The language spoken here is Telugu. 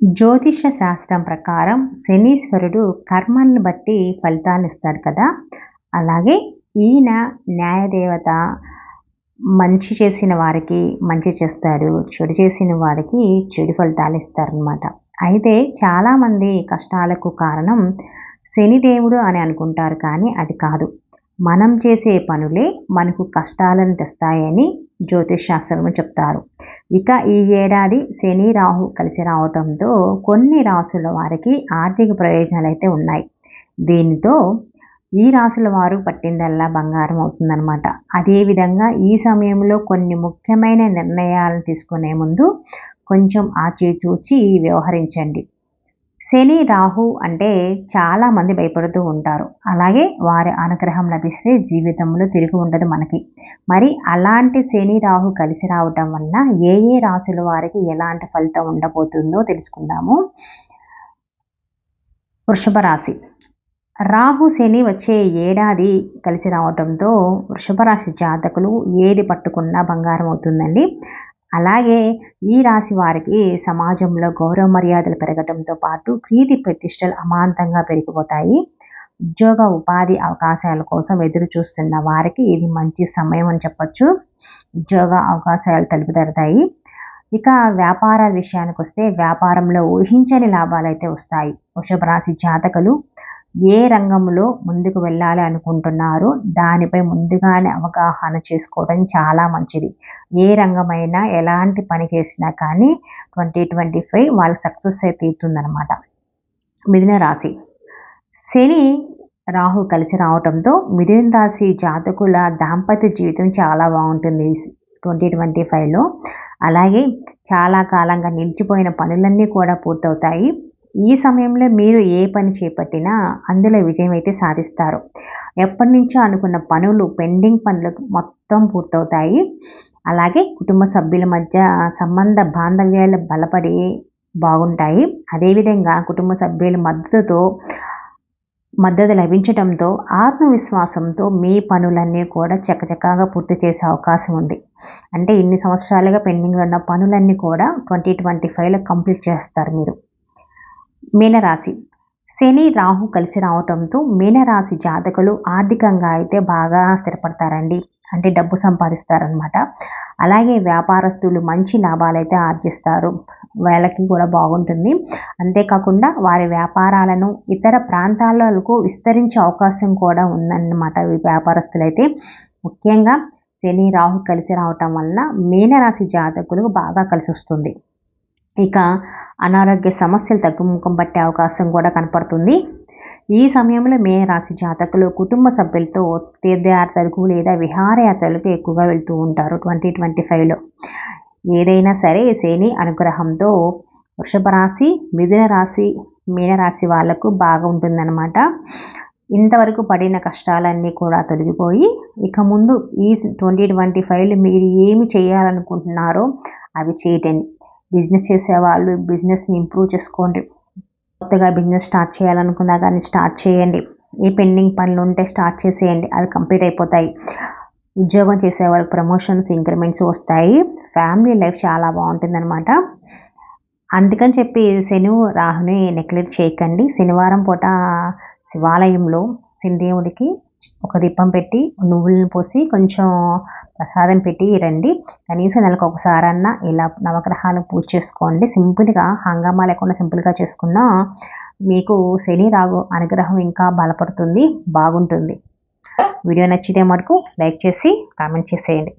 జ్యోతిష శాస్త్రం ప్రకారం శనీశ్వరుడు కర్మల్ని బట్టి ఫలితాలు ఇస్తాడు కదా. అలాగే ఈయన న్యాయదేవత మంచి చేసిన వారికి మంచి చేస్తాడు చెడు చేసిన వారికి చెడు ఫలితాలు ఇస్తారనమాట అయితే చాలామంది కష్టాలకు కారణం శనిదేవుడు అని అనుకుంటారు కానీ అది కాదు. మనం చేసే పనులే మనకు కష్టాలను తెస్తాయని జ్యోతిష్ శాస్త్రము చెప్తారు. ఇక ఈ ఏడాది శని రాహు కలిసి రావడంతో కొన్ని రాసుల వారికి ఆర్థిక ప్రయోజనాలు అయితే ఉన్నాయి. దీనితో ఈ రాసుల వారు పట్టిందల్లా బంగారం అవుతుందన్నమాట. అదేవిధంగా ఈ సమయంలో కొన్ని ముఖ్యమైన నిర్ణయాలను తీసుకునే ముందు కొంచెం ఆచితూచి వ్యవహరించండి. శని రాహు అంటే చాలామంది భయపడుతూ ఉంటారు. అలాగే వారి అనుగ్రహం లభిస్తే జీవితంలో తిరిగి ఉండదు మనకి. మరి అలాంటి శని రాహు కలిసి రావటం వల్ల ఏ ఏ రాసుల వారికి ఎలాంటి ఫలితం ఉండబోతుందో తెలుసుకుందాము. వృషభ రాశి. రాహు శని వచ్చే ఏడాది కలిసి రావడంతో వృషభ రాశి జాతకులు ఏది పట్టుకున్నా బంగారం అవుతుందండి. అలాగే ఈ రాశి వారికి సమాజంలో గౌరవ మర్యాదలు పెరగడంతో పాటు ప్రీతి ప్రతిష్టలు అమాంతంగా పెరిగిపోతాయి. ఉద్యోగ ఉపాధి అవకాశాల కోసం ఎదురు చూస్తున్న వారికి ఇది మంచి సమయం అని చెప్పచ్చు. ఉద్యోగ అవకాశాలు తలుపు ఇక వ్యాపార విషయానికి వస్తే వ్యాపారంలో ఊహించని లాభాలు అయితే వస్తాయి. వృషభ రాశి జాతకులు ఏ రంగంలో ముందుకు వెళ్ళాలి అనుకుంటున్నారో దానిపై ముందుగానే అవగాహన చేసుకోవడం చాలా మంచిది. ఏ రంగమైనా ఎలాంటి పని చేసినా కానీ ట్వంటీ ట్వంటీ ఫైవ్ వాళ్ళ సక్సెస్ అయితే తీరుతుందనమాట మిథున రాశి. శని రాహు కలిసి రావడంతో మిథున రాశి జాతకుల దాంపత్య జీవితం చాలా బాగుంటుంది ట్వంటీ ట్వంటీ ఫైవ్లో. అలాగే చాలా కాలంగా నిలిచిపోయిన పనులన్నీ కూడా పూర్తవుతాయి. ఈ సమయంలో మీరు ఏ పని చేపట్టినా అందులో విజయం అయితే సాధిస్తారు. ఎప్పటి నుంచో అనుకున్న పనులు పెండింగ్ పనులు మొత్తం పూర్తవుతాయి. అలాగే కుటుంబ సభ్యుల మధ్య సంబంధ బాంధవ్యాలు బలపడి బాగుంటాయి. అదేవిధంగా కుటుంబ సభ్యుల మద్దతుతో మద్దతు లభించడంతో ఆత్మవిశ్వాసంతో మీ పనులన్నీ కూడా చక్కచక్కగా పూర్తి చేసే అవకాశం ఉంది. అంటే ఇన్ని సంవత్సరాలుగా పెండింగ్లో ఉన్న పనులన్నీ కూడా ట్వంటీ ట్వంటీ ఫైవ్లో కంప్లీట్ చేస్తారు మీరు. మీనరాశి. శని రాహు కలిసి రావటంతో మీనరాశి జాతకులు ఆర్థికంగా అయితే బాగా స్థిరపడతారండి. అంటే డబ్బు సంపాదిస్తారనమాట అలాగే వ్యాపారస్తులు మంచి లాభాలు అయితే ఆర్జిస్తారు. వాళ్ళకి కూడా బాగుంటుంది. అంతేకాకుండా వారి వ్యాపారాలను ఇతర ప్రాంతాలకు విస్తరించే అవకాశం కూడా ఉందన్నమాట ఈ వ్యాపారస్తులైతే. ముఖ్యంగా శని రాహు కలిసి రావటం వలన మీనరాశి జాతకులకు బాగా కలిసి వస్తుంది ఇక అనారోగ్య సమస్యలు తగ్గుముఖం పట్టే అవకాశం కూడా కనపడుతుంది. ఈ సమయంలో మే రాశి జాతకులు కుటుంబ సభ్యులతో తీర్థయాత్రలకు లేదా విహారయాత్రలకు ఎక్కువగా వెళ్తూ ఉంటారు ట్వంటీ ట్వంటీ ఫైవ్లో. ఏదైనా సరే శని అనుగ్రహంతో వృషభ రాశి మిథున రాశి మీనరాశి వాళ్ళకు బాగా ఉంటుందన్నమాట ఇంతవరకు పడిన కష్టాలన్నీ కూడా తొలగిపోయి ఇక ముందు ఈ ట్వంటీ ట్వంటీ ఫైవ్లో మీరు ఏమి చేయాలనుకుంటున్నారో అవి చేయటండి బిజినెస్ చేసేవాళ్ళు బిజినెస్ని ఇంప్రూవ్ చేసుకోండి. కొత్తగా బిజినెస్ స్టార్ట్ చేయాలనుకున్నా కానీ స్టార్ట్ చేయండి. ఏ పెండింగ్ పనులు ఉంటే స్టార్ట్ చేసేయండి. అది కంప్లీట్ అయిపోతాయి. ఉద్యోగం చేసే వాళ్ళకి ప్రమోషన్స్ ఇంక్రిమెంట్స్ వస్తాయి. ఫ్యామిలీ లైఫ్ చాలా బాగుంటుందన్నమాట. అందుకని చెప్పి శని రాహుని నెగ్లెక్ట్ చేయకండి. శనివారం పూట శివాలయంలో శనిదేవుడికి ఒక దీపం పెట్టి నువ్వులను పోసి కొంచెం ప్రసాదం పెట్టి రండి. కనీసం నెలకు ఒకసారన్నా ఇలా నవగ్రహాలు పూజ చేసుకోండి. సింపుల్గా హంగామా లేకుండా సింపుల్గా చేసుకున్నా మీకు శని రాగు అనుగ్రహం ఇంకా బలపడుతుంది బాగుంటుంది. వీడియో నచ్చితే మటుకు లైక్ చేసి కామెంట్ చేసేయండి.